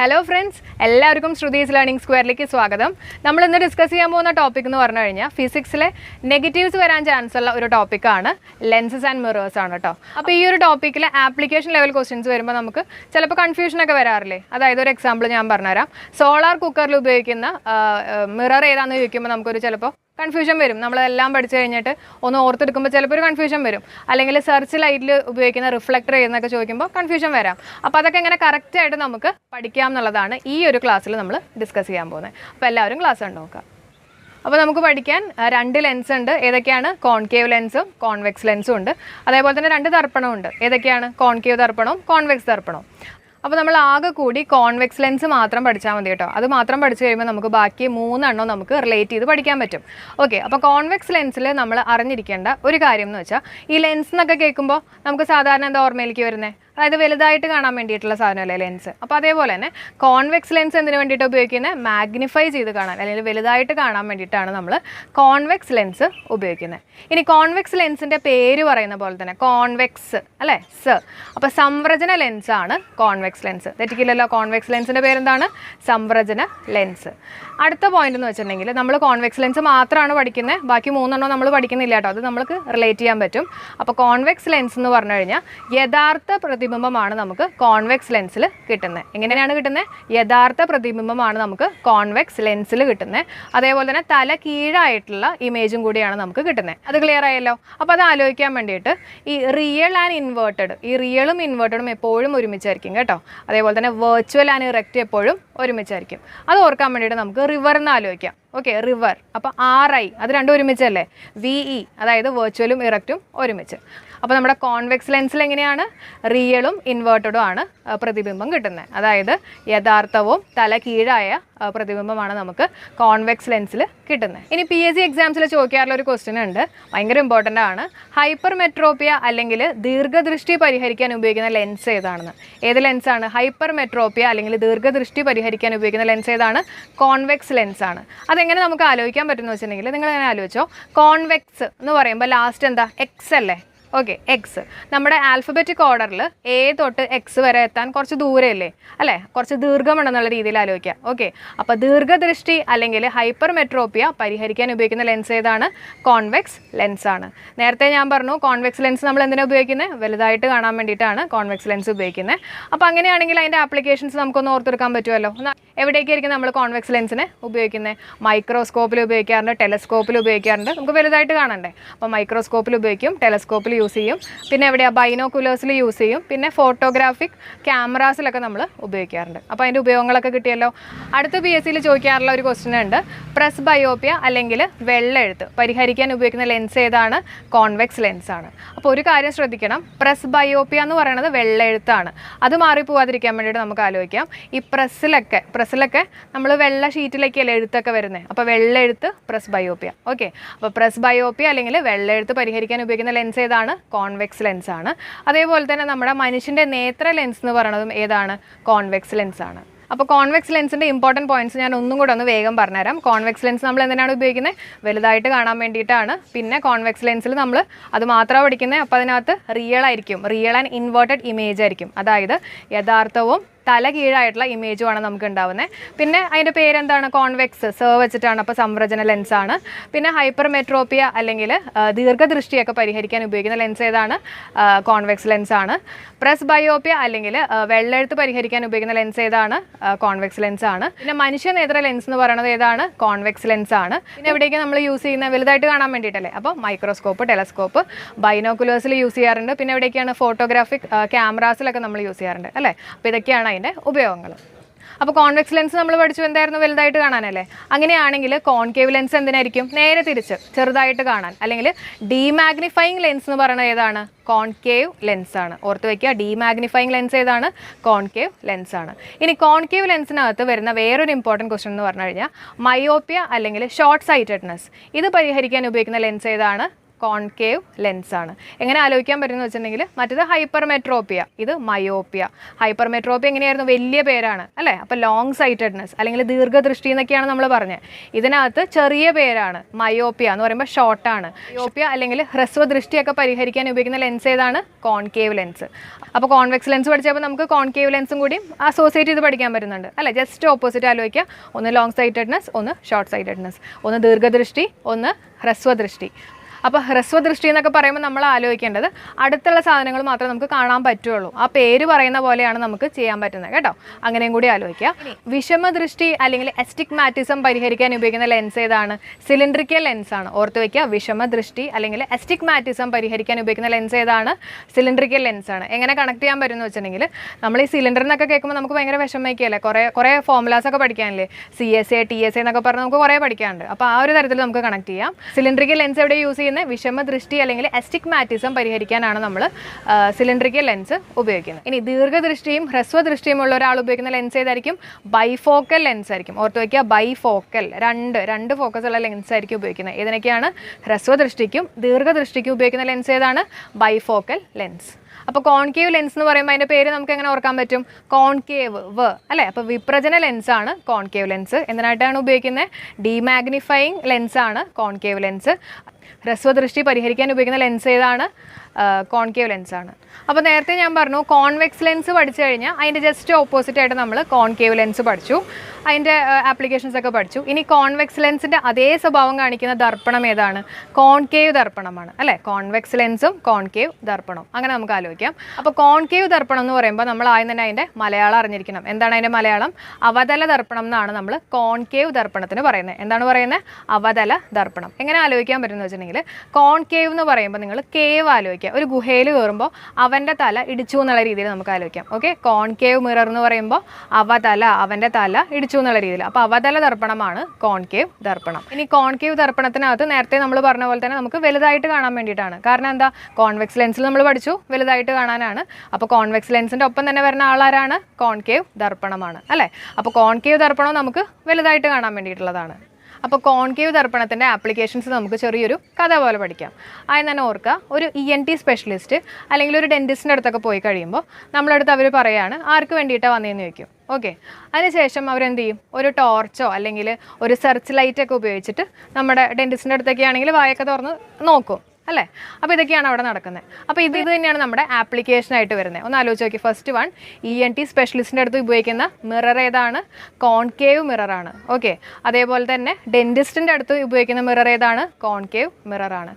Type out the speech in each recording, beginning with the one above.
Hello friends എല്ലാവർക്കും Shruthi's learning സ്ക്വയറിലേക്ക് സ്വാഗതം. നമ്മൾ ഇന്ന് ഡിസ്കസ് ചെയ്യാൻ പോകുന്ന ടോപ്പിക് എന്ന് പറഞ്ഞു കഴിഞ്ഞാൽ ഫിസിക്സിലെ നെഗറ്റീവ്സ് വരാൻ ചാൻസ് ഉള്ള ഒരു ടോപ്പിക്കാണ് ലെൻസസ് ആൻഡ് മിറേഴ്സ് ആണ് കേട്ടോ അപ്പോൾ ഈ ഒരു ടോപ്പിക്കിൽ ആപ്ലിക്കേഷൻ ലെവൽ ക്വസ്റ്റ്യൻസ് വരുമ്പോൾ നമുക്ക് ചിലപ്പോൾ കൺഫ്യൂഷനൊക്കെ വരാറില്ലേ? അതായത് ഒരു എക്സാമ്പിൾ ഞാൻ പറഞ്ഞുതരാം. സോളാർ കുക്കറിൽ ഉപയോഗിക്കുന്ന മിറർ ഏതാണെന്ന് ചോദിക്കുമ്പോൾ നമുക്കൊരു ചിലപ്പോൾ കൺഫ്യൂഷൻ വരും. നമ്മളെല്ലാം പഠിച്ചു കഴിഞ്ഞിട്ട് ഒന്ന് ഓർത്തെടുക്കുമ്പോൾ ചിലപ്പോൾ ഒരു കൺഫ്യൂഷൻ വരും. അല്ലെങ്കിൽ സെർച്ച് ലൈറ്റിൽ ഉപയോഗിക്കുന്ന റിഫ്ലക്ടർ ചെയ്യുന്നൊക്കെ ചോദിക്കുമ്പോൾ കൺഫ്യൂഷൻ വരാം. അപ്പോൾ അതൊക്കെ എങ്ങനെ കറക്റ്റായിട്ട് നമുക്ക് പഠിക്കാം എന്നുള്ളതാണ് ഈ ഒരു ക്ലാസ്സിൽ നമ്മൾ ഡിസ്കസ് ചെയ്യാൻ പോകുന്നത്. അപ്പോൾ എല്ലാവരും ക്ലാസ് ഉണ്ട് നോക്കാം അപ്പോൾ നമുക്ക് പഠിക്കാൻ രണ്ട് ലെൻസ് ഉണ്ട്. ഏതൊക്കെയാണ്? കോൺകേവ് ലെൻസും കോൺവെക്സ് ലെൻസും ഉണ്ട്. അതേപോലെ തന്നെ രണ്ട് ദർപ്പണവും ഉണ്ട്. ഏതൊക്കെയാണ്? കോൺകേവ് ദർപ്പണവും കോൺവെക്സ് ദർപ്പണവും. അപ്പോൾ നമ്മൾ ആകെ കൂടി കോൺവെക്സ് ലെൻസ് മാത്രം പഠിച്ചാൽ മതി കേട്ടോ. അത് മാത്രം പഠിച്ചു കഴിയുമ്പോൾ നമുക്ക് ബാക്കി മൂന്നെണ്ണം നമുക്ക് റിലേറ്റ് ചെയ്ത് പഠിക്കാൻ പറ്റും. ഓക്കെ അപ്പോൾ കോൺവെക്സ് ലെൻസിൽ നമ്മൾ അറിഞ്ഞിരിക്കേണ്ട ഒരു കാര്യം എന്ന് വെച്ചാൽ ഈ ലെൻസ് എന്നൊക്കെ കേൾക്കുമ്പോൾ നമുക്ക് സാധാരണ എന്താ ഓർമ്മയിലേക്ക് വരുന്നത് അതായത് വലുതായിട്ട് കാണാൻ വേണ്ടിയിട്ടുള്ള സാധനമല്ലേ ലെൻസ്? അപ്പോൾ അതേപോലെ തന്നെ കോൺവെക്സ് ലെൻസ് എന്തിനു വേണ്ടിയിട്ട് ഉപയോഗിക്കുന്നത് മാഗ്നിഫൈ ചെയ്ത് കാണാൻ അല്ലെങ്കിൽ വലുതായിട്ട് കാണാൻ വേണ്ടിയിട്ടാണ് നമ്മൾ കോൺവെക്സ് ലെൻസ് ഉപയോഗിക്കുന്നത് ഇനി കോൺവെക്സ് ലെൻസിന്റെ പേര് പറയുന്ന പോലെ തന്നെ കോൺവെക്സ് അല്ലേ? സ്. അപ്പോൾ സംവ്രജന ലെൻസാണ് കോൺവെക്സ് ലെൻസ്. തെറ്റിക്കില്ലല്ലോ കോൺവെക്സ് ലെൻസിന്റെ പേരെന്താണ്? സംവ്രജന ലെൻസ്. അടുത്ത പോയിന്റ് എന്ന് വെച്ചിട്ടുണ്ടെങ്കിൽ നമ്മൾ കോൺവെക്സ് ലെൻസ് മാത്രമാണ് പഠിക്കുന്നത് ബാക്കി മൂന്നെണ്ണം നമ്മൾ പഠിക്കുന്നില്ല കേട്ടോ. അത് നമുക്ക് റിലേറ്റ് ചെയ്യാൻ പറ്റും. അപ്പോൾ കോൺവെക്സ് ലെൻസ് എന്ന് പറഞ്ഞു കഴിഞ്ഞാൽ യഥാർത്ഥ പ്രതിബിംബമാണ് നമുക്ക് കോൺവെക്സ് ലെൻസിൽ കിട്ടുന്നത് എങ്ങനെയാണ് കിട്ടുന്നത് യഥാർത്ഥ പ്രതിബിംബമാണ് നമുക്ക് കോൺവെക്സ് ലെൻസിൽ കിട്ടുന്നത് അതേപോലെ തന്നെ തല കീഴായിട്ടുള്ള ഇമേജും കൂടിയാണ് നമുക്ക് കിട്ടുന്നത് അത് ക്ലിയർ ആയല്ലോ? അപ്പോൾ അത് ആലോചിക്കാൻ വേണ്ടിയിട്ട് ഈ റിയൽ ആൻഡ് ഇൻവേർട്ടഡ് ഈ റിയലും ഇൻവേർട്ടഡും എപ്പോഴും ഒരുമിച്ചായിരിക്കും കേട്ടോ? അതേപോലെ തന്നെ വെർച്വൽ ആൻഡ് ഇറക്റ്റ് എപ്പോഴും ഒരുമിച്ചായിരിക്കും. അത് ഓർക്കാൻ വേണ്ടിയിട്ട് നമുക്ക് റിവർ എന്ന് ആലോചിക്കാം. ഓക്കെ റിവർ അപ്പോൾ ആർ ഐ അത് രണ്ടും ഒരുമിച്ചല്ലേ? വി ഇ അതായത് വെർച്വലും ഇറക്റ്റും ഒരുമിച്ച്. അപ്പോൾ നമ്മുടെ കോൺവെക്സ് ലെൻസിൽ എങ്ങനെയാണ്? റിയലും ഇൻവേർട്ടഡും ആണ് പ്രതിബിംബം കിട്ടുന്നത്. അതായത് യഥാർത്ഥവും തല കീഴായ പ്രതിബിംബമാണ് നമുക്ക് കോൺവെക്സ് ലെൻസിൽ കിട്ടുന്നത് ഇനി പി എസ് സി എക്സാംസിൽ ചോദിക്കാറുള്ള ഒരു ക്വസ്റ്റ്യൻ ഉണ്ട്. ഭയങ്കര ഇമ്പോർട്ടന്റ് ആണ്. ഹൈപ്പർ മെട്രോപ്പിയ അല്ലെങ്കിൽ ദീർഘദൃഷ്ടി പരിഹരിക്കാൻ ഉപയോഗിക്കുന്ന ലെൻസ് ഏതാണെന്ന്. ഏത് ലെൻസാണ് ഹൈപ്പർ മെട്രോപ്പിയ അല്ലെങ്കിൽ ദീർഘദൃഷ്ടി പരിഹരിക്കാൻ ഉപയോഗിക്കുന്ന ലെൻസ് ഏതാണ്? കോൺവെക്സ് ലെൻസ് ആണ്. അതെങ്ങനെ നമുക്ക് ആലോചിക്കാൻ പറ്റുമെന്ന് വെച്ചിട്ടുണ്ടെങ്കിൽ നിങ്ങൾ എങ്ങനെ ആലോചിച്ചോ. കോൺവെക്സ് എന്ന് പറയുമ്പോൾ ലാസ്റ്റ് എന്താ? എക്സ് അല്ലേ? ഓക്കെ എക്സ് നമ്മുടെ ആൽഫബറ്റിക് ഓർഡറിൽ എ തൊട്ട് എക്സ് വരെ എത്താൻ കുറച്ച് ദൂരമല്ലേ? അല്ലേ? കുറച്ച് ദീർഘമുണ്ടെന്നുള്ള രീതിയിൽ ആലോചിക്കുക. ഓക്കെ അപ്പോൾ ദീർഘദൃഷ്ടി അല്ലെങ്കിൽ ഹൈപ്പർ മെട്രോപ്പിയ പരിഹരിക്കാൻ ഉപയോഗിക്കുന്ന ലെൻസ് ഏതാണ്? കോൺവെക്സ് ലെൻസ് ആണ്. നേരത്തെ ഞാൻ പറഞ്ഞു കോൺവെക്സ് ലെൻസ് നമ്മൾ എന്തിനാണ് ഉപയോഗിക്കുന്നത് വലുതായിട്ട് കാണാൻ വേണ്ടിയിട്ടാണ് കോൺവെക്സ് ലെൻസ് ഉപയോഗിക്കുന്നത് അപ്പോൾ അങ്ങനെയാണെങ്കിൽ അതിന്റെ ആപ്ലിക്കേഷൻസ് നമുക്കൊന്ന് ഓർത്തെടുക്കാൻ പറ്റുമല്ലോ. എവിടേക്കായിരിക്കും നമ്മൾ കോൺവെക്സ് ലെൻസിനെ ഉപയോഗിക്കുന്നത് മൈക്രോസ്കോപ്പിൽ ഉപയോഗിക്കാറുണ്ട് ടെലസ്കോപ്പിൽ ഉപയോഗിക്കാറുണ്ട്. നമുക്ക് വലുതായിട്ട് കാണണ്ടേ? അപ്പോൾ മൈക്രോസ്കോപ്പിൽ ഉപയോഗിക്കും ടെലസ്കോപ്പിൽ യൂസ് ചെയ്യും. പിന്നെ എവിടെയാണ് ബൈനോക്കുലേഴ്സിൽ യൂസ് ചെയ്യും. പിന്നെ ഫോട്ടോഗ്രാഫിക് ക്യാമറാസിലൊക്കെ നമ്മൾ ഉപയോഗിക്കാറുണ്ട്. അപ്പോൾ അതിന്റെ ഉപയോഗങ്ങളൊക്കെ കിട്ടിയല്ലോ? അടുത്ത പി എസ് സിയിൽ ചോദിക്കാറുള്ള ഒരു ക്വസ്റ്റ്യൻ ഉണ്ട്. പ്രസ് ബയോപ്പിയ അല്ലെങ്കിൽ വെള്ളെഴുത്ത്. പരിഹരിക്കാൻ ഉപയോഗിക്കുന്ന ലെൻസ് ഏതാണ്? കോൺവെക്സ് ലെൻസ് ആണ്. അപ്പോൾ ഒരു കാര്യം ശ്രദ്ധിക്കണം. പ്രസ് ബയോപ്പിയ എന്ന് പറയുന്നത് വെള്ളെഴുത്താണ്. അത് മാറിപ്പോവാതിരിക്കാൻ വേണ്ടിയിട്ട് നമുക്ക് ആലോചിക്കാം. ഈ പ്രസ്സിലൊക്കെ പ്രസ്സിലൊക്കെ നമ്മൾ വെള്ള ഷീറ്റിലേക്കല്ലേ എഴുത്തൊക്കെ വരുന്നത് അപ്പോൾ വെള്ളെഴുത്ത് പ്രസ് ബയോപ്പിയ ഓക്കെ അപ്പോൾ പ്രസ് ബയോപ്പിയ അല്ലെങ്കിൽ വെള്ളെഴുത്ത് പരിഹരിക്കാൻ ഉപയോഗിക്കുന്ന ലെൻസ് ഏതാണ്? കോൺവെക്സ് ലെൻസ് ആണ്. അതേപോലെ തന്നെ നമ്മുടെ മനുഷ്യന്റെ നേത്ര ലെൻസ് എന്ന് പറയുന്നതും ഏതാണ്? കോൺവെക്സ് ലെൻസ് ആണ്. അപ്പോൾ കോൺവെക്സ് ലെൻസിന്റെ ഇമ്പോർട്ടന്റ് പോയിന്റ്സ് ഞാൻ ഒന്നും കൂടെ ഒന്ന് വേഗം പറഞ്ഞുതരാം. കോൺവെക്സ് ലെൻസ് നമ്മൾ എന്തിനാണ് ഉപയോഗിക്കുന്നത് വലുതായിട്ട് കാണാൻ വേണ്ടിയിട്ടാണ്. പിന്നെ കോൺവെക്സ് ലെൻസിൽ നമ്മൾ അത് മാത്രമാണ് പഠിക്കുന്നത് അപ്പോൾ അതിനകത്ത് റിയൽ ആയിരിക്കും. റിയൽ ആൻഡ് ഇൻവേർട്ടഡ് ഇമേജ് ആയിരിക്കും. അതായത് യഥാർത്ഥവും തല കീഴായിട്ടുള്ള ഇമേജുമാണ് നമുക്ക് ഉണ്ടാവുന്നത് പിന്നെ അതിന്റെ പേരെന്താണ്? കോൺവെക്സ് സെർവ് വെച്ചിട്ടാണ് അപ്പോൾ സംരചന ലെൻസാണ് പിന്നെ ഹൈപ്പർ മെട്രോപ്പിയ അല്ലെങ്കിൽ ദീർഘദൃഷ്ടിയൊക്കെ പരിഹരിക്കാൻ ഉപയോഗിക്കുന്ന ലെൻസ് ഏതാണ്? കോൺവെക്സ് ലെൻസാണ് പ്രസ് ബയോപ്പിയ അല്ലെങ്കിൽ വെള്ളെഴുത്ത് പരിഹരിക്കാൻ ഉപയോഗിക്കുന്ന ലെൻസ് ഏതാണ്? കോൺവെക്സ് ലെൻസാണ് പിന്നെ മനുഷ്യ നേത്ര ലെൻസ് എന്ന് പറയുന്നത് ഏതാണ്? കോൺവെക്സ് ലെൻസാണ് പിന്നെ എവിടേക്ക് നമ്മൾ യൂസ് ചെയ്യുന്ന വലുതായിട്ട് കാണാൻ വേണ്ടിയിട്ടല്ലേ? അപ്പോൾ മൈക്രോസ്കോപ്പ് ടെലസ്കോപ്പ് ബൈനോക്കുലേഴ്സിൽ യൂസ് ചെയ്യാറുണ്ട്. പിന്നെ എവിടേക്കാണ് ഫോട്ടോഗ്രാഫിക് ക്യാമറാസിലൊക്കെ നമ്മൾ യൂസ് ചെയ്യാറുണ്ട്. അല്ലേ? അപ്പോൾ ഇതൊക്കെയാണ് അതിന്റെ ഉപയോഗങ്ങൾ. അപ്പോൾ കോൺവെക്സ് ലെൻസ് നമ്മൾ പഠിച്ചു എന്തായിരുന്നു? വലുതായിട്ട് കാണാനല്ലേ? അങ്ങനെയാണെങ്കിൽ കോൺകേവ് ലെൻസ് എന്തിനായിരിക്കും? നേരെ തിരിച്ച് ചെറുതായിട്ട് കാണാൻ. അല്ലെങ്കിൽ ഡീമാഗ്നിഫൈങ് ലെൻസ് എന്ന് പറയുന്നത് ഏതാണ്? കോൺകേവ് ലെൻസ് ആണ് ഓർത്ത് വയ്ക്കുക ഡീമാഗ്നിഫൈങ് ലെൻസ് ഏതാണ്? കോൺകേവ് ലെൻസ് ആണ് ഇനി കോൺകേവ് ലെൻസിനകത്ത് വരുന്ന വേറൊരു ഇമ്പോർട്ടന്റ് ക്വസ്റ്റൻ എന്ന് പറഞ്ഞു കഴിഞ്ഞാൽ മയോപ്പിയ അല്ലെങ്കിൽ ഷോർട്ട് സൈറ്റഡ്നെസ് ഇത് പരിഹരിക്കാൻ ഉപയോഗിക്കുന്ന ലെൻസ് ഏതാണ്? കോൺകേവ് ലെൻസാണ്. എങ്ങനെ ആലോചിക്കാൻ പറ്റുമെന്ന് വെച്ചിട്ടുണ്ടെങ്കിൽ മറ്റേത് ഹൈപ്പർമെട്രോപ്പിയ ഇത് മയോപ്പിയ. ഹൈപ്പർമെട്രോപ്പിയ എങ്ങനെയായിരുന്നു? വലിയ പേരാണ് അല്ലേ? അപ്പോൾ ലോങ് സൈറ്റഡ്നെസ് അല്ലെങ്കിൽ ദീർഘദൃഷ്ടി എന്നൊക്കെയാണ് നമ്മൾ പറഞ്ഞത്. ഇതിനകത്ത് ചെറിയ പേരാണ് മയോപ്പിയ എന്ന് പറയുമ്പോൾ ഷോർട്ടാണ് മയോപ്പിയ അല്ലെങ്കിൽ ഹ്രസ്വദൃഷ്ടിയൊക്കെ പരിഹരിക്കാൻ ഉപയോഗിക്കുന്ന ലെൻസ് ഏതാണ്? Concave lens. അപ്പോൾ കോൺവെക്സ് ലെൻസ് പഠിച്ചപ്പോൾ നമുക്ക് കോൺകേവ് ലെൻസും കൂടി അസോസിയേറ്റ് ചെയ്ത് പഠിക്കാൻ പറ്റുന്നുണ്ട് അല്ലേ? ജസ്റ്റ് ഓപ്പോസിറ്റ് ആലോചിക്കുക. ഒന്ന് ലോങ് സൈറ്റഡ്നെസ് ഒന്ന് ഷോർട്ട് സൈറ്റഡ്നെസ് ഒന്ന് ദീർഘദൃഷ്ടി ഒന്ന് ഹ്രസ്വദൃഷ്ടി. അപ്പോൾ ഹ്രസ്വദൃഷ്ടി എന്നൊക്കെ പറയുമ്പോൾ നമ്മൾ ആലോചിക്കേണ്ടത് അടുത്തുള്ള സാധനങ്ങൾ മാത്രമേ നമുക്ക് കാണാൻ പറ്റുള്ളൂ. ആ പേര് പറയുന്ന പോലെയാണ് നമുക്ക് ചെയ്യാൻ പറ്റുന്നത് കേട്ടോ. അങ്ങനെയും കൂടി ആലോചിക്കുക. വിഷമദൃഷ്ടി അല്ലെങ്കിൽ എസ്റ്റിഗ്മാറ്റിസം പരിഹരിക്കാൻ ഉപയോഗിക്കുന്ന ലെൻസ് ഏതാണ്? സിലിണ്ടറിക്കൽ ലെൻസ് ആണ്. ഓർത്ത് വയ്ക്കുക വിഷമദൃഷ്ടി അല്ലെങ്കിൽ എസ്റ്റിഗ്മാറ്റിസം പരിഹരിക്കാൻ ഉപയോഗിക്കുന്ന ലെൻസ് ഏതാണ്? സിലിണ്ടറിക്കൽ ലെൻസ് ആണ്. എങ്ങനെ കണക്ട് ചെയ്യാൻ പറ്റുമെന്ന് വെച്ചിട്ടുണ്ടെങ്കിൽ നമ്മൾ ഈ സിലിണ്ടർ എന്നൊക്കെ കേൾക്കുമ്പോൾ നമുക്ക് ഭയങ്കര വിഷമിക്കുകയല്ലേ കുറേ കുറേ ഫോമുലാസ് ഒക്കെ പഠിക്കാനില്ലേ? C S A T S A എന്നൊക്കെ പറഞ്ഞ് നമുക്ക് കുറേ പഠിക്കാനുണ്ട്. അപ്പോൾ ആ ഒരു തരത്തിൽ നമുക്ക് കണക്ട് ചെയ്യാം. സിലിണ്ടറിക്കൽ ലെൻസ് എവിടെ യൂസ് ചെയ്യുന്നത് വിഷമദൃഷ്ടി അല്ലെങ്കിൽ എസ്റ്റിക്മാറ്റിസം പരിഹരിക്കാനാണ് നമ്മൾ സിലിണ്ടറിക്കൽ ലെൻസ് ഉപയോഗിക്കുന്നത്. ഇനി ദീർഘദൃഷ്ടിയും ഹ്രസ്വദൃഷ്ടിയും ഉള്ള ഒരാൾ ഉപയോഗിക്കുന്ന ലെൻസ് ഏതായിരിക്കും? ബൈഫോക്കൽ ലെൻസ് ആയിരിക്കും. ഓർത്ത് വയ്ക്കുക ബൈഫോക്കൽ രണ്ട് രണ്ട് ഫോക്കസ് ഉള്ള ലെൻസ് ആയിരിക്കും ഉപയോഗിക്കുന്നത്. ഇതിനൊക്കെയാണ് ഹ്രസ്വദൃഷ്ടിക്കും ദീർഘദൃഷ്ടിക്കും ഉപയോഗിക്കുന്ന ലെൻസ് ഏതാണ്? ബൈഫോക്കൽ ലെൻസ് അപ്പോൾ കോൺകേവ് ലെൻസ് എന്ന് പറയുമ്പോൾ അതിന്റെ പേര് നമുക്ക് എങ്ങനെ ഓർക്കാൻ പറ്റും? കോൺകേവ് വ് അല്ലേ? അപ്പോൾ വിപ്രജന ലെൻസ് ആണ് കോൺകേവ് ലെൻസ് എന്തിനായിട്ടാണ് ഉപയോഗിക്കുന്നത്? ഡിമാഗ്നിഫൈങ് ലെൻസ് ആണ് കോൺകേവ് ലെൻസ് ഹ്രസ്വദൃഷ്ടി പരിഹരിക്കാൻ ഉപയോഗിക്കുന്ന ലെൻസ് ഏതാണ്? കോൺകേവ് ലെൻസ് ആണ് അപ്പോൾ നേരത്തെ ഞാൻ പറഞ്ഞു കോൺവെക്സ് ലെൻസ് പഠിച്ചു കഴിഞ്ഞാൽ അതിന്റെ ജസ്റ്റ് ഓപ്പോസിറ്റ് ആയിട്ട് നമ്മൾ കോൺകേവ് ലെൻസ് പഠിച്ചു അതിന്റെ ആപ്ലിക്കേഷൻസ് ഒക്കെ പഠിച്ചു. ഇനി കോൺവെക്സ് ലെൻസിന്റെ അതേ സ്വഭാവം കാണിക്കുന്ന ദർപ്പണം ഏതാണ്? കോൺകേവ് ദർപ്പണമാണ് അല്ലേ? കോൺവെക്സ് ലെൻസും കോൺകേവ് ദർപ്പണം അങ്ങനെ നമുക്ക് ആലോചിക്കാം. അപ്പോൾ കോൺകേവ് ദർപ്പണം എന്ന് പറയുമ്പോൾ നമ്മൾ ആദ്യം തന്നെ അതിന്റെ മലയാളം അറിഞ്ഞിരിക്കണം. എന്താണ് അതിന്റെ മലയാളം? അവതല ദർപ്പണം എന്നാണ് നമ്മൾ കോൺകേവ് ദർപ്പണത്തിന് പറയുന്നത്. എന്താണ് പറയുന്നത്? അവതല ദർപ്പണം. എങ്ങനെ ആലോചിക്കാൻ പറ്റുമെന്ന് വെച്ചിട്ടുണ്ടെങ്കിൽ കോൺകേവ് എന്ന് പറയുമ്പോൾ നിങ്ങൾ കേവ് ആലോചിക്കുക ഒരു ഗുഹയിൽ കയറുമ്പോൾ അവന്റെ തല ഇടിച്ചു എന്നുള്ള രീതിയിൽ നമുക്ക് ആലോചിക്കാം. ഓക്കെ കോൺകേവ് മിറർ എന്ന് പറയുമ്പോൾ അവതല അവന്റെ തല ഇടിച്ചു എന്നുള്ള രീതിയിൽ. അപ്പോൾ അവതല ദർപ്പണമാണ് കോൺകേവ് ദർപ്പണം. ഇനി കോൺകേവ് ദർപ്പണത്തിനകത്ത് നേരത്തെ നമ്മൾ പറഞ്ഞ പോലെ തന്നെ നമുക്ക് വലുതായിട്ട് കാണാൻ വേണ്ടിയിട്ടാണ്. കാരണം എന്താ? കോൺവെക്സ് ലെൻസിൽ നമ്മൾ പഠിച്ചു. വലുതായിട്ട് കാണാനാണ്. അപ്പോൾ കോൺവെക്സ് ലെൻസിന്റെ ഒപ്പം തന്നെ വരുന്ന ആളാരാണ്? കോൺകേവ് ദർപ്പണമാണ്. അല്ലേ? അപ്പോൾ കോൺകേവ് ദർപ്പണം നമുക്ക് വലുതായിട്ട് കാണാൻ വേണ്ടിയിട്ടുള്ളതാണ്. അപ്പോൾ കോൺകേവ് ദർപ്പണത്തിന്റെ ആപ്ലിക്കേഷൻസ് നമുക്ക് ചെറിയൊരു കഥ പോലെ പഠിക്കാം. ആദ്യം തന്നെ ഓർക്കുക ഒരു ഇ എൻ ടി സ്പെഷ്യലിസ്റ്റ് അല്ലെങ്കിൽ ഒരു ഡെന്റിസ്റ്റിന്റെ അടുത്തൊക്കെ പോയി കഴിയുമ്പോൾ നമ്മളടുത്ത് അവർ പറയാണ് ആർക്ക് വേണ്ടിയിട്ടാണ് വന്നതെന്ന് ചോദിക്കും. ഓക്കെ. അതിനുശേഷം അവരെന്ത് ചെയ്യും? ഒരു ടോർച്ചോ അല്ലെങ്കിൽ ഒരു സെർച്ച് ലൈറ്റൊക്കെ ഉപയോഗിച്ചിട്ട് നമ്മുടെ ഡെന്റിസ്റ്റിന്റെ അടുത്തൊക്കെ ആണെങ്കിൽ വായൊക്കെ തുറന്ന് നോക്കും. അല്ലേ? അപ്പോൾ ഇതൊക്കെയാണ് അവിടെ നടക്കുന്നത് അപ്പോൾ ഇത് ഇത് തന്നെയാണ് നമ്മുടെ ആപ്ലിക്കേഷൻ ആയിട്ട് വരുന്നത് ഒന്ന് ആലോചിച്ച് നോക്കി. First one E N T സ്പെഷ്യലിസ്റ്റിന്റെ അടുത്ത് ഉപയോഗിക്കുന്ന മിറർ ഏതാണ്? കോൺകേവ് മിററാണ് ഓക്കെ അതേപോലെ തന്നെ ഡെന്റിസ്റ്റിന്റെ അടുത്ത് ഉപയോഗിക്കുന്ന മിറർ ഏതാണ്? കോൺകേവ് മിററാണ്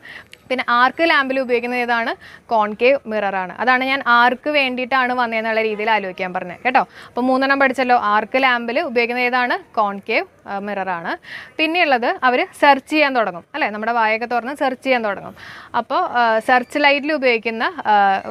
പിന്നെ ആർക്ക് ലാമ്പിൽ ഉപയോഗിക്കുന്നത് ഏതാണ്? കോൺകേവ് മിററാണ് അതാണ് ഞാൻ ആർക്ക് വേണ്ടിയിട്ടാണ് വന്നതെന്നുള്ള രീതിയിൽ ആലോചിക്കാൻ പറഞ്ഞത്. കേട്ടോ? അപ്പോൾ മൂന്നെണ്ണം പഠിച്ചല്ലോ. ആർക്ക് ലാമ്പിൽ ഉപയോഗിക്കുന്നത് ഏതാണ്? കോൺകേവ് മിററാണ് പിന്നെയുള്ളത് അവർ സെർച്ച് ചെയ്യാൻ തുടങ്ങും. അല്ലേ? നമ്മുടെ വായൊക്കെ തുറന്ന് സെർച്ച് ചെയ്യാൻ തുടങ്ങും. അപ്പോൾ സെർച്ച് ലൈറ്റിൽ ഉപയോഗിക്കുന്ന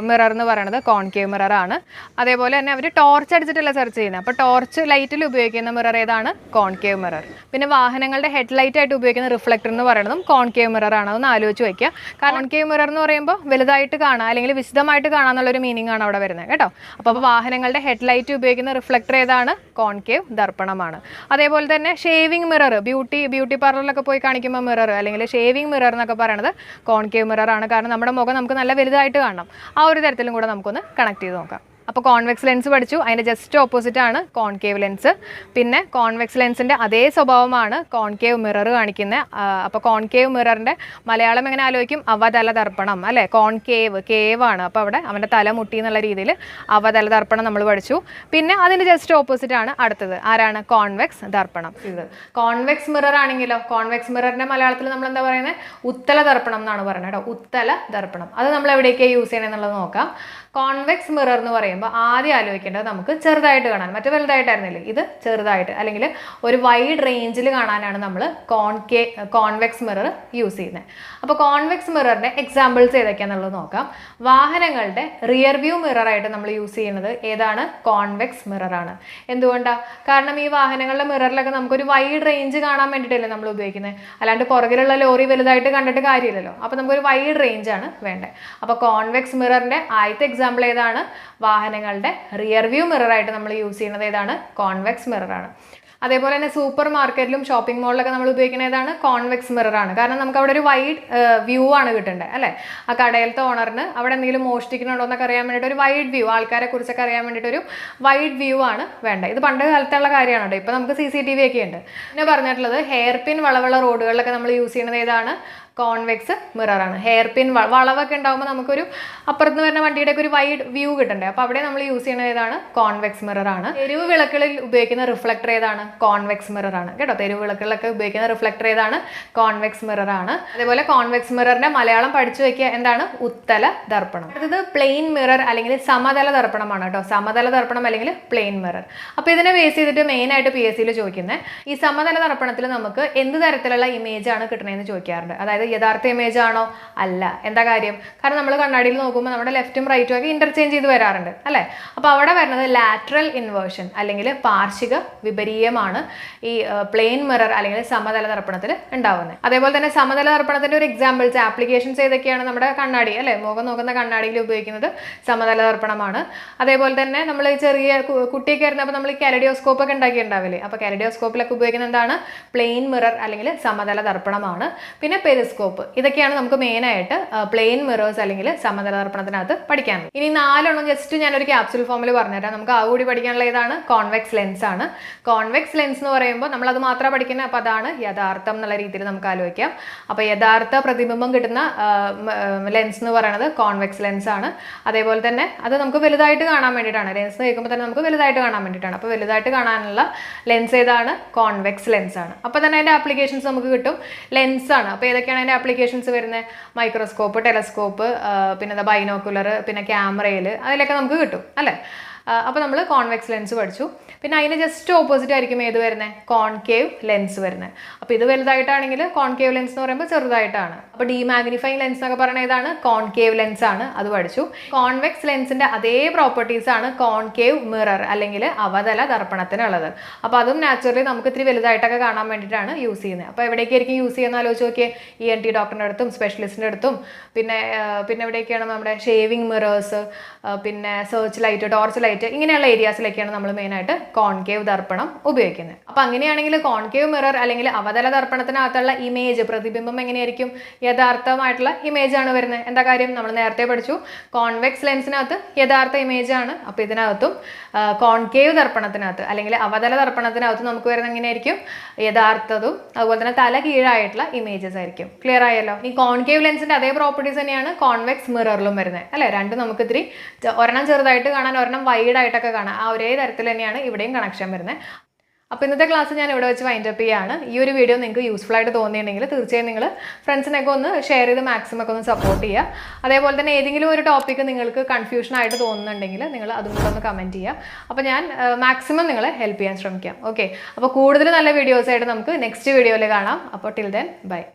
മിറർ എന്ന് പറയുന്നത് കോൺകേവ് മിററാണ് അതേപോലെ തന്നെ അവർ ടോർച്ച് അടിച്ചിട്ടല്ല സെർച്ച് ചെയ്യുന്നത്. അപ്പോൾ ടോർച്ച് ലൈറ്റിൽ ഉപയോഗിക്കുന്ന മിറർ ഏതാണ്? Concave mirror. പിന്നെ വാഹനങ്ങളുടെ ഹെഡ് ലൈറ്റായിട്ട് ഉപയോഗിക്കുന്ന റിഫ്ലക്ടർ എന്ന് പറയുന്നതും കോൺകേവ് മിററാണ് അതൊന്ന് ആലോചിച്ച് വയ്ക്കുക. കാരണം കോൺകേവ് മിറർ എന്ന് പറയുമ്പോൾ വലുതായിട്ട് കാണാം അല്ലെങ്കിൽ വിശദമായിട്ട് കാണാം എന്നുള്ളൊരു മീനിങ് ആണ് അവിടെ വരുന്നത് കേട്ടോ? അപ്പോൾ വാഹനങ്ങളുടെ ഹെഡ് ലൈറ്റ് ഉപയോഗിക്കുന്ന റിഫ്ലക്ടർ ഏതാണ്? കോൺകേവ് ദർപ്പണമാണ്. അതേപോലെ തന്നെ ഷേവിംഗ് മിറർ ബ്യൂട്ടി ബ്യൂട്ടി പാർലറിലൊക്കെ പോയി കാണിക്കുമ്പോൾ മിറർ അല്ലെങ്കിൽ ഷേവിംഗ് മിറർ എന്നൊക്കെ പറയുന്നത് കോൺകേവ് മിറർ ആണ്. കാരണം നമ്മുടെ മുഖം നമുക്ക് നല്ല വലുതായിട്ട് കാണണം. ആ ഒരു തരത്തിലും കൂടെ നമുക്കൊന്ന് കണക്ട് ചെയ്ത് നോക്കാം. അപ്പോൾ കോൺവെക്സ് ലെൻസ് പഠിച്ചു. അതിന്റെ ജസ്റ്റ് ഓപ്പോസിറ്റ് ആണ് കോൺകേവ് ലെൻസ് പിന്നെ കോൺവെക്സ് ലെൻസിന്റെ അതേ സ്വഭാവമാണ് കോൺകേവ് മിറർ കാണിക്കുന്നത്. അപ്പോൾ കോൺകേവ് മിററിന്റെ മലയാളം എങ്ങനെ ആലോചിക്കും? അവതല ദർപ്പണം അല്ലേ? കോൺകേവ് കേവ് ആണ്. അപ്പോൾ അവിടെ അവന്റെ തല മുട്ടി എന്നുള്ള രീതിയിൽ അവതല ദർപ്പണം നമ്മൾ പഠിച്ചു. പിന്നെ അതിന്റെ ജസ്റ്റ് ഓപ്പോസിറ്റ് ആണ് അടുത്തത്. ആരാണ്? കോൺവെക്സ് ദർപ്പണം. ഇത്. കോൺവെക്സ് മിറർ ആണെങ്കിലോ? കോൺവെക്സ് മിററിന്റെ മലയാളത്തിൽ നമ്മൾ എന്താ പറയുന്നത്? ഉത്തല ദർപ്പണം എന്നാണ് പറയുന്നത് കേട്ടോ. ഉത്തല ദർപ്പണം അത് നമ്മൾ എവിടെയൊക്കെയാണ് യൂസ് ചെയ്യണമെന്നുള്ളത് നോക്കാം. കോൺവെക്സ് മിറർ എന്ന് പറയുമ്പോൾ ആദ്യം ആലോചിക്കേണ്ടത് നമുക്ക് ചെറുതായിട്ട് കാണാൻ മറ്റു വലുതായിട്ടായിരുന്നില്ലേ? ഇത് ചെറുതായിട്ട്. അല്ലെങ്കിൽ ഒരു വൈഡ് റേഞ്ചിൽ കാണാനാണ് നമ്മൾ കോൺകേ കോൺവെക്സ് മിറർ യൂസ് ചെയ്യുന്നത് അപ്പോൾ കോൺവെക്സ് മിററിന്റെ എക്സാമ്പിൾസ് ഏതൊക്കെയാണെന്നുള്ളത് നോക്കാം. വാഹനങ്ങളുടെ റിയർ വ്യൂ മിററായിട്ട് നമ്മൾ യൂസ് ചെയ്യുന്നത് ഏതാണ്? കോൺവെക്സ് മിററാണ് എന്തുകൊണ്ടാണ് കാരണം ഈ വാഹനങ്ങളുടെ മിററിലൊക്കെ നമുക്കൊരു വൈഡ് റേഞ്ച് കാണാൻ വേണ്ടിയിട്ടല്ലേ നമ്മൾ ഉപയോഗിക്കുന്നത് അല്ലാണ്ട് പുറകിലുള്ള ലോറി വലുതായിട്ട് കണ്ടിട്ട് കാര്യമില്ലല്ലോ. അപ്പോൾ നമുക്കൊരു വൈഡ് റേഞ്ചാണ് വേണ്ടത് അപ്പോൾ കോൺവെക്സ് മിററിന്റെ ആദ്യത്തെ ഏതാണ് വാഹനങ്ങളുടെ റിയർ വ്യൂ മിററായിട്ട് നമ്മൾ യൂസ് ചെയ്യുന്നത് ഏതാണ്? കോൺവെക്സ് മിററാണ് അതേപോലെ തന്നെ സൂപ്പർ മാർക്കറ്റിലും ഷോപ്പിംഗ് മോളിലൊക്കെ നമ്മൾ ഉപയോഗിക്കുന്ന ഏതാണ്? കോൺവെക്സ് മിററാണ് കാരണം നമുക്ക് അവിടെ ഒരു വൈഡ് വ്യൂ ആണ് കിട്ടേണ്ടത് അല്ലേ? ആ കടയിലത്തെ ഓണറിന് അവിടെ എന്തെങ്കിലും മോഷ്ടിക്കുന്നുണ്ടോ എന്നൊക്കെ അറിയാൻ വേണ്ടിയിട്ട് ഒരു വൈഡ് വ്യൂ ആൾക്കാരെ കുറിച്ചൊക്കെ അറിയാൻ വേണ്ടിയിട്ട് ഒരു വൈഡ് വ്യൂ ആണ് വേണ്ടത്. ഇത് പണ്ട് കാലത്തുള്ള കാര്യമാണ് കേട്ടോ. ഇപ്പോൾ നമുക്ക് സി സി ടി വി ഒക്കെ ഉണ്ട്. പിന്നെ പറഞ്ഞിട്ടുള്ളത് ഹെയർ പിൻ വളവുള്ള റോഡുകളിലൊക്കെ നമ്മൾ യൂസ് ചെയ്യുന്നത് ഏതാണ്? കോൺവെക്സ് മിററാണ്. ഹെയർ പിൻ വളവൊക്കെ ഉണ്ടാകുമ്പോൾ നമുക്കൊരു അപ്പുറത്ത് വരുന്ന വണ്ടിയുടെ ഒക്കെ ഒരു വൈഡ് വ്യൂ കിട്ടണ്ടേ? അപ്പോൾ അവിടെ നമ്മൾ യൂസ് ചെയ്യുന്ന ഏതാണ്? കോൺവെക്സ് മിററാണ്. തെരുവ് വിളക്കുകളിൽ ഉപയോഗിക്കുന്ന റിഫ്ലക്ടർ ഏതാണ്? കോൺവെക്സ് മിററാണ്. കേട്ടോ? തെരുവ് വിളക്കുകളിലൊക്കെ ഉപയോഗിക്കുന്ന റിഫ്ലക്ടർ ഏതാണ്? കോൺവെക്സ് മിററാണ്. അതേപോലെ കോൺവെക്സ് മിററിന്റെ മലയാളം പഠിച്ചു വെക്കുക എന്താണ്? ഉത്തല ദർപ്പണം. അടുത്തത് പ്ലെയിൻ മിറർ അല്ലെങ്കിൽ സമതല ദർപ്പണമാണ് കേട്ടോ. സമതല ദർപ്പണം അല്ലെങ്കിൽ പ്ലെയിൻ മിറർ അപ്പോൾ ഇതിനെ ബേസ് ചെയ്തിട്ട് മെയിൻ ആയിട്ട് പി എസ് സിയിൽ ചോദിക്കുന്നത് ഈ സമതല ദർപ്പണത്തിൽ നമുക്ക് എന്ത് തരത്തിലുള്ള ഇമേജ് ആണ് കിട്ടണതെന്ന് ചോദിക്കാറുണ്ട്. അതായത് യഥാർത്ഥ ഇമേജ് ആണോ? അല്ല. എന്താ കാര്യം? കാരണം നമ്മൾ കണ്ണാടിയിൽ നോക്കുമ്പോൾ നമ്മുടെ ലെഫ്റ്റും റൈറ്റും ഒക്കെ ഇന്റർചേഞ്ച് ചെയ്ത് വരാറുണ്ട്. അല്ലേ? അപ്പോൾ അവിടെ വരുന്നത് ലാറ്ററൽ ഇൻവേർഷൻ അല്ലെങ്കിൽ പാർശ്വിക വിപരീയമാണ് ഈ പ്ലെയിൻ മിറർ അല്ലെങ്കിൽ സമതല ദർപ്പണത്തിൽ ഉണ്ടാവുന്നത്. അതേപോലെ തന്നെ സമതല ദർപ്പണത്തിന്റെ ഒരു എക്സാമ്പിൾസ് ആപ്ലിക്കേഷൻസ് ഏതൊക്കെയാണ് നമ്മുടെ കണ്ണാടി അല്ലേ? മുഖം നോക്കുന്ന കണ്ണാടിയിൽ ഉപയോഗിക്കുന്നത് സമതല ദർപ്പണമാണ് അതേപോലെ തന്നെ നമ്മൾ ചെറിയ കുട്ടിയൊക്കെ ആയിരുന്നപ്പോൾ നമ്മൾ കാലഡിയോസ്കോപ്പ് ഒക്കെ ഉണ്ടാക്കിയിട്ടുണ്ടാവില്ലേ? അപ്പോൾ കാലഡിയോസ്കോപ്പിലൊക്കെ ഉപയോഗിക്കുന്ന എന്താണ്? പ്ലെയിൻ മിറർ അല്ലെങ്കിൽ സമതല ദർപ്പണമാണ് പിന്നെ പെരിസ്കോപ്പ് ഇതൊക്കെയാണ് നമുക്ക് മെയിനായിട്ട് പ്ലെയിൻ മിറേഴ്സ് അല്ലെങ്കിൽ സമതല ദർപ്പണത്തിനകത്ത് പഠിക്കാൻ. ഇനി നാലെണ്ണം ജസ്റ്റ് ഞാനൊരു ക്യാപ്സുൽ ഫോമിൽ പറഞ്ഞുതരാം. നമുക്ക് ആ കൂടി പഠിക്കാനുള്ള ഏതാണ്? കോൺവെക്സ് ലെൻസ് ആണ്. കോൺവെക്സ് ലെൻസ് എന്ന് പറയുമ്പോൾ നമ്മൾ അത് മാത്രം പഠിക്കുന്ന? അപ്പോൾ അതാണ് യഥാർത്ഥം എന്നുള്ള രീതിയിൽ നമുക്ക് ആലോചിക്കാം. അപ്പോൾ യഥാർത്ഥ പ്രതിബിംബം കിട്ടുന്ന ലെൻസ് എന്ന് പറയുന്നത് കോൺവെക്സ് ലെൻസ് ആണ്. അതേപോലെ തന്നെ അത് നമുക്ക് വലുതായിട്ട് കാണാൻ വേണ്ടിയിട്ടാണ്. ലെൻസ് കേൾക്കുമ്പോൾ തന്നെ നമുക്ക് വലുതായിട്ട് കാണാൻ വേണ്ടിയിട്ടാണ്. അപ്പോൾ വലുതായിട്ട് കാണാനുള്ള ലെൻസ് ഏതാണ്? കോൺവെക്സ് ലെൻസ് ആണ്. അപ്പോൾ തന്നെ അതിന്റെ ആപ്ലിക്കേഷൻസ് നമുക്ക് കിട്ടും. ലെൻസ് ആണ്. അപ്പോൾ ഏതൊക്കെയാണ് അതിന്റെ ആപ്ലിക്കേഷൻസ് വരുന്ന മൈക്രോസ്കോപ്പ് ടെലസ്കോപ്പ് പിന്നെ ബൈനോക്കുലർ പിന്നെ ക്യാമറയിൽ അതിലൊക്കെ നമുക്ക് കിട്ടും അല്ലേ? അപ്പോൾ നമ്മൾ കോൺവെക്സ് ലെൻസ് പഠിച്ചു. പിന്നെ അതിന് ജസ്റ്റ് ഓപ്പോസിറ്റ് ആയിരിക്കും ഏത് വരുന്നത് കോൺകേവ് ലെൻസ് വരുന്നത് അപ്പോൾ ഇത് വലുതായിട്ടാണെങ്കിൽ കോൺകേവ് ലെൻസ് എന്ന് പറയുമ്പോൾ ചെറുതായിട്ടാണ്. അപ്പോൾ ഡീമാഗ്നിഫൈങ് ലെൻസ് എന്നൊക്കെ പറയുന്നത് ഏതാണ്? കോൺകേവ് ലെൻസ് ആണ്. അത് പഠിച്ചു. കോൺവെക്സ് ലെൻസിന്റെ അതേ പ്രോപ്പർട്ടീസ് ആണ് കോൺകേവ് മിറർ അല്ലെങ്കിൽ അവതല ദർപ്പണത്തിനുള്ളത്. അപ്പോൾ അതും നാച്ചുറലി നമുക്ക് ഇത്തിരി വലുതായിട്ടൊക്കെ കാണാൻ വേണ്ടിയിട്ടാണ് യൂസ് ചെയ്യുന്നത് അപ്പോൾ എവിടേക്കായിരിക്കും യൂസ് ചെയ്യുന്ന ആലോചിച്ച് നോക്കിയേ. ഇ എൻ ടി ഡോക്ടറിന്റെ അടുത്തും സ്പെഷ്യലിസ്റ്റിന്റെ അടുത്തും. പിന്നെ പിന്നെ എവിടെയൊക്കെയാണ് നമ്മുടെ ഷേവിങ് മിറേഴ്സ് പിന്നെ സെർച്ച് ലൈറ്റ് ടോർച്ച് ലൈറ്റ് ഇങ്ങനെയുള്ള ഏരിയാസിലൊക്കെയാണ് നമ്മൾ മെയിനായിട്ട് കോൺകേവ് ദർപ്പണം ഉപയോഗിക്കുന്നത് അപ്പോൾ അങ്ങനെയാണെങ്കിൽ കോൺകേവ് മിറർ അല്ലെങ്കിൽ അവതല ദർപ്പണത്തിനകത്തുള്ള ഇമേജ് പ്രതിബിംബം എങ്ങനെയായിരിക്കും? യഥാർത്ഥമായിട്ടുള്ള ഇമേജ് ആണ് വരുന്നത് എന്താ കാര്യം? നമ്മൾ നേരത്തെ പഠിച്ചു. കോൺവെക്സ് ലെൻസിനകത്ത് യഥാർത്ഥ ഇമേജ് ആണ്. അപ്പോൾ ഇതിനകത്തും കോൺകേവ് ദർപ്പണത്തിനകത്ത് അല്ലെങ്കിൽ അവതല ദർപ്പണത്തിനകത്ത് നമുക്ക് വരുന്ന എങ്ങനെയായിരിക്കും? യഥാർത്ഥതും അതുപോലെ തന്നെ തല കീഴായിട്ടുള്ള ഇമേജസ് ആയിരിക്കും. ക്ലിയർ ആയല്ലോ? ഈ കോൺകേവ് ലെൻസിന്റെ അതേ പ്രോപ്പർട്ടീസ് തന്നെയാണ് കോൺവെക്സ് മിററിലും വരുന്നത് അല്ലേ? രണ്ടും നമുക്ക് ഇത്തിരി ഒരെണ്ണം ചെറുതായിട്ട് കാണാൻ ഒരെണ്ണം വൈഡ് ആയിട്ടൊക്കെ കാണാം. ആ ഒരേ തരത്തിൽ തന്നെയാണ് ഇവിടെയും കണക്ഷൻ വരുന്നത് അപ്പോൾ ഇന്നത്തെ ക്ലാസ് ഞാൻ ഇവിടെ വെച്ച് വൈൻഡ് അപ്പ് ചെയ്യുകയാണ് ഈ ഒരു വീഡിയോ നിങ്ങൾക്ക് യൂസ്ഫുൾ ആയിട്ട് തോന്നിയിട്ടുണ്ടെങ്കിൽ തീർച്ചയായും നിങ്ങൾ ഫ്രണ്ട്സിനൊക്കെ ഒന്ന് ഷെയർ ചെയ്ത് മാക്സിമം ഒക്കെ ഒന്ന് സപ്പോർട്ട് ചെയ്യുക. അതേപോലെ തന്നെ ഏതെങ്കിലും ഒരു ടോപ്പിക്ക് നിങ്ങൾക്ക് കൺഫ്യൂഷൻ ആയിട്ട് തോന്നുന്നുണ്ടെങ്കിൽ നിങ്ങൾ അതും കൂടെ ഒന്ന് കമന്റ് ചെയ്യുക. അപ്പോൾ ഞാൻ മാക്സിമം നിങ്ങളെ ഹെൽപ്പ് ചെയ്യാൻ ശ്രമിക്കാം. ഓക്കെ അപ്പോൾ കൂടുതൽ നല്ല വീഡിയോസ് ആയിട്ട് നമുക്ക് നെക്സ്റ്റ് വീഡിയോയിൽ കാണാം. അപ്പോൾ ടിൽ ദെൻ ബൈ